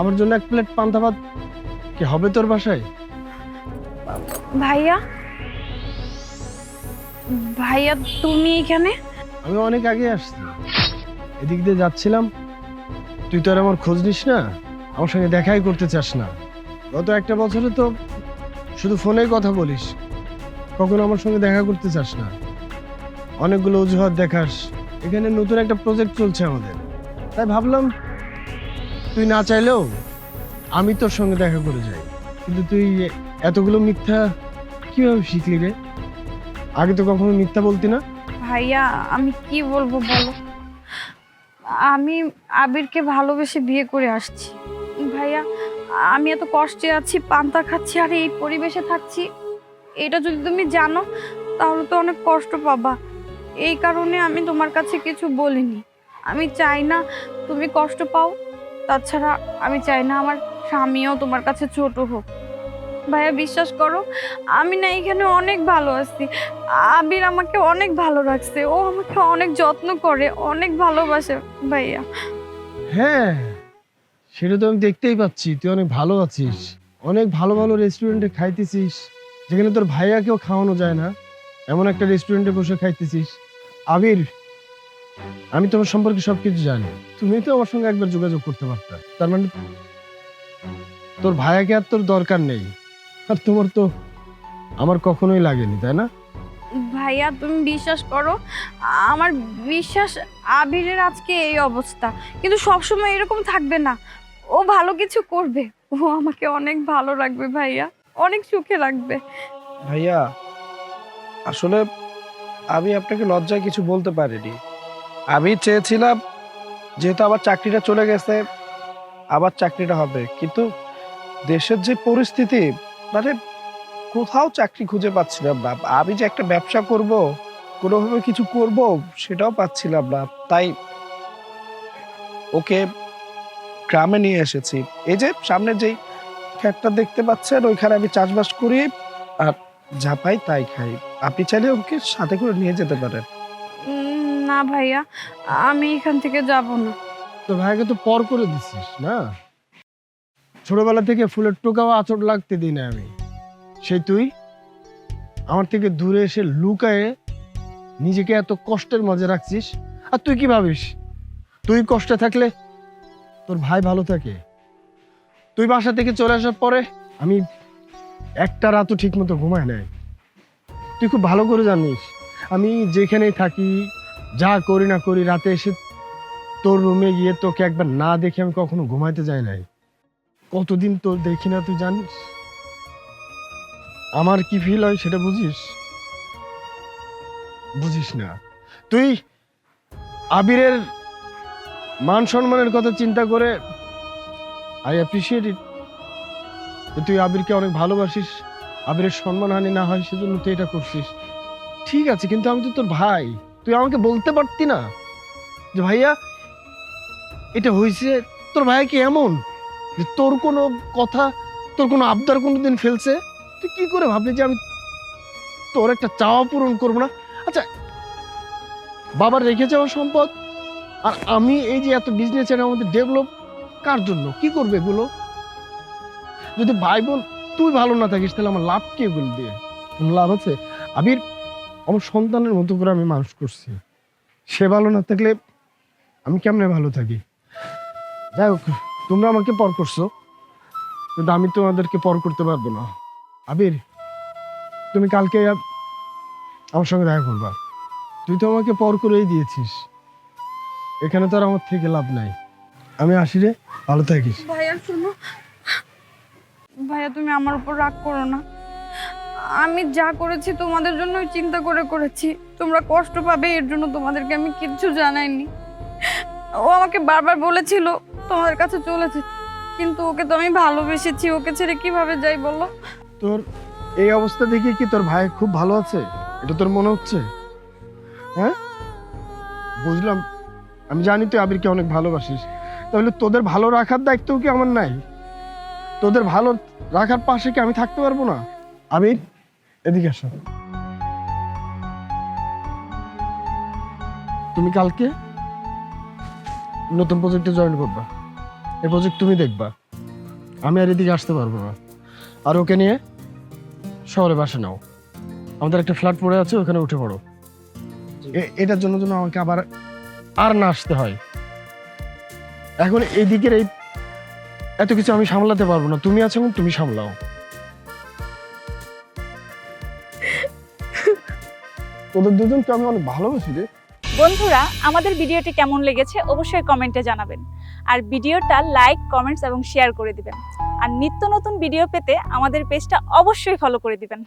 আমার জন্য এক প্লেট পান্তা ভাত কি হবে তোর বাসায়? ভাইয়া? ভাইয়া তুমি এখানে? আমি অনেক আগে আসছি। এদিক দিয়ে যাচ্ছিলাম। তুই তো আর আমার খোঁজ নিস না। আমার সঙ্গে দেখাই করতে চাস না। গত একটা বছরে তো শুধু ফোনেই কথা বলিস। কখনো আমার সঙ্গে দেখা করতে চাস না। অনেকগুলো অজুহাত দেখাস এখানে নতুন একটা প্রজেক্ট চলছে আমাদের। তাই ভাবলাম, তুই না চাইলেও আমি তোর সঙ্গে দেখা করে যাই। কিন্তু তুই এতগুলো মিথ্যা কীভাবে শিখলি রে? আগে তো কখনো মিথ্যা বলতি না। ভাইয়া, আমি কি বলব বলো? আমি আবিরকে ভালোবেসে বিয়ে করে আসছি। ভাইয়া, আমি এত কষ্টে আছি, পান্তা খাচ্ছি, আর এই পরিবেশে থাকছি। এটা যদি তুমি জানো, তাহলে তো অনেক কষ্ট পাবা। এই কারণে আমি তোমার কাছে কিছু বলিনি। আমি চাই না তুমি কষ্ট পাও, তাছাড়া আমি চাই না আমার স্বামীও তোমার কাছে ছোট হোক। ভাইয়া, বিশ্বাস করো, আমি না এখানে অনেক ভালো আছি। আবির আমাকে অনেক ভালো রাখছে, ও আমাকে অনেক যত্ন করে, অনেক ভালোবাসে, ভাইয়া। হ্যাঁ সেটা তো আমি দেখতেই পাচ্ছি, তুই অনেক ভালো আছিস। অনেক ভালো ভালো রেস্টুরেন্টে খাইতেছিস, যেখানে তোর ভাইয়াকেও খাওয়ানো যায় না। এমন একটা রেস্টুরেন্টে বসে খাইতেছিস। আবির আমি তোমার সম্পর্কে সবকিছু জানি। তুমি তো আমার সঙ্গে একবার যোগাযোগ করতে পারতা। তার মানে তোর ভাইয়াকে আর তোর দরকার নেই। আর তোমার তো আমার কখনোই লাগেনি তাই না? ভাইয়া তুমি বিশ্বাস করো আমার বিশ্বাস আবিরের আজকে এই অবস্থা। কিন্তু সবসময় এরকম থাকবে না। ও ভালো কিছু করবে। ও আমাকে অনেক ভালো রাখবে ভাইয়া। অনেক সুখে রাখবে। ভাইয়া আসলে আমি আপনাকে লজ্জায় কিছু বলতে পারিনি। আমি চেয়েছিলাম যেহেতু আমার চাকরিটা চলে গেছে আবার চাকরিটা হবে। কিন্তু দেশের যে পরিস্থিতি মানে কোথাও চাকরি খুঁজে পাচ্ছিলাম না। আমি যে একটা ব্যবসা করব, কোনোভাবে কিছু করব, সেটাও পাচ্ছিলাম না। তাই ওকে গ্রামে নিয়ে এসেছি। এই যে সামনে যেই ক্ষেতটা দেখতে পাচ্ছেন, ওইখানে আমি চাষবাস করি, আর যা পাই তাই খাই। আপনি চাইলে ওকে সাথে করে নিয়ে যেতে পারেন। না ভাইয়া আমি এখান থেকে যাব না। তোর ভাইকে তো পর করে দিছিস না? ছোটবেলা থেকে ফুলের টোকাও আচর লাগতে দিই না আমি। সেই তুই আমার থেকে দূরে এসে লুকায়ে নিজেকে এত কষ্টের মাঝে রাখছিস? আর তুই কি ভাবিস? তুই কষ্টে থাকলে তোর ভাই ভালো থাকে। তুই বাসা থেকে চলে আসার পরে আমি একটা রাতও ঠিক মতো ঘুমাই নাই। তুই খুব ভালো করে জানিস। আমি যেখানেই থাকি, যা করি না করি, রাতে এসে তোর রুমে গিয়ে তোকে একবার না দেখে আমি কখনো ঘুমাইতে যাই নাই। কতদিন তোর দেখি না তুই জানিস? আমার কি ফিল হয় সেটা বুঝিস? বুঝিস না। তুই আবিরের মান সম্মানের কথা চিন্তা করে আই অ্যাপ্রিসিয়েট ইট তুই আবিরকে অনেক ভালোবাসিস। আবিরের সম্মানহানি না হয় সেজন্য তুই এটা করছিস। ঠিক আছে, কিন্তু আমি তো তোর ভাই। তুই আমাকে বলতে পারতি না। যে ভাইয়া, এটা হয়েছে তোর ভাই কি এমন? যে তোর কোনো কথা, তোর কোনো আবদার কোনো দিন ফেলছে? তুই কি করে ভাবলি যে আমি তোর একটা চাওয়া পূরণ করব না? আচ্ছা বাবার রেখে যাওয়া সম্পদ আর আমি এই যে এত বিজনেস আমাদের ডেভেলপ কার জন্য? কি করবে এগুলো? যদি ভাই বোন তুই ভালো না থাকিস তাহলে আমার লাভ কি এগুলো দিয়ে কোনো লাভ আছে। আবির আমার সন্তানের মতো করে আমি মানুষ করছি। সে ভালো না থাকলে আমি কেমনে ভালো থাকি? যাই হোক তোমরা আমাকে পর করছ কিন্তু আমি তোমাদেরকে পর করতে পারব না। আবির তুমি কালকে আমার সঙ্গে দেখা করবা। তুই তো আমাকে পর করেই দিয়েছিস। এখানে তো আর আমার থেকে লাভ নাই। আমি আসি রে ভালো থাকিস। ভাইয়া শুনো ভাইয়া, তুমি আমার উপর রাগ করো না। আমি যা করেছি তোমাদের জন্যই চিন্তা করে করেছি। তোমরা কষ্ট পাবে, এর জন্য তোমাদেরকে আমি কিচ্ছু জানাইনি। ও আমাকে বারবার বলেছিল, তোমাদের কাছে চলে যেতে কিন্তু ওকে তো আমি ভালোবেসেছি, ওকে ছেড়ে কীভাবে যাই বলো? তোর এই অবস্থা দেখে কি তোর ভাই খুব ভালো আছে? এটা তোর মনে হচ্ছে? হ্যাঁ? বুঝলাম। আমি জানি তুই আবিরকে অনেক ভালোবাসিস। তাহলে তোদের ভালো রাখার দায়িত্ব কি আমার নাই? তোদের ভালো রাখার পাশে কি আমি থাকতে পারব না? আবির এদিকে আসো। তুমি কালকে নতুন প্রজেক্টে জয়েন করবা। এই প্রজেক্ট তুমি দেখবা। আমি আর এদিকে আসতে পারব না। আর ওকে নিয়ে শহরে বাসা নাও। আমাদের একটা ফ্ল্যাট পড়ে আছে ওখানে উঠে পড়ো। এটার জন্য জন্য আমাকে আবার আর না আসতে হয়। এখন এই দিকের এই এত কিছু আমি সামলাতে পারব না। তুমি আছো তুমি সামলাও। তোদের দুজনকে আমি অনেক ভালোবাসি রে। বন্ধুরা, আমাদের ভিডিওটি কেমন লেগেছে অবশ্যই কমেন্টে জানাবেন। আর ভিডিওটা লাইক, কমেন্টস এবং শেয়ার করে দিবেন। আর নিত্য নতুন ভিডিও পেতে আমাদের পেজটা অবশ্যই ফলো করে দিবেন।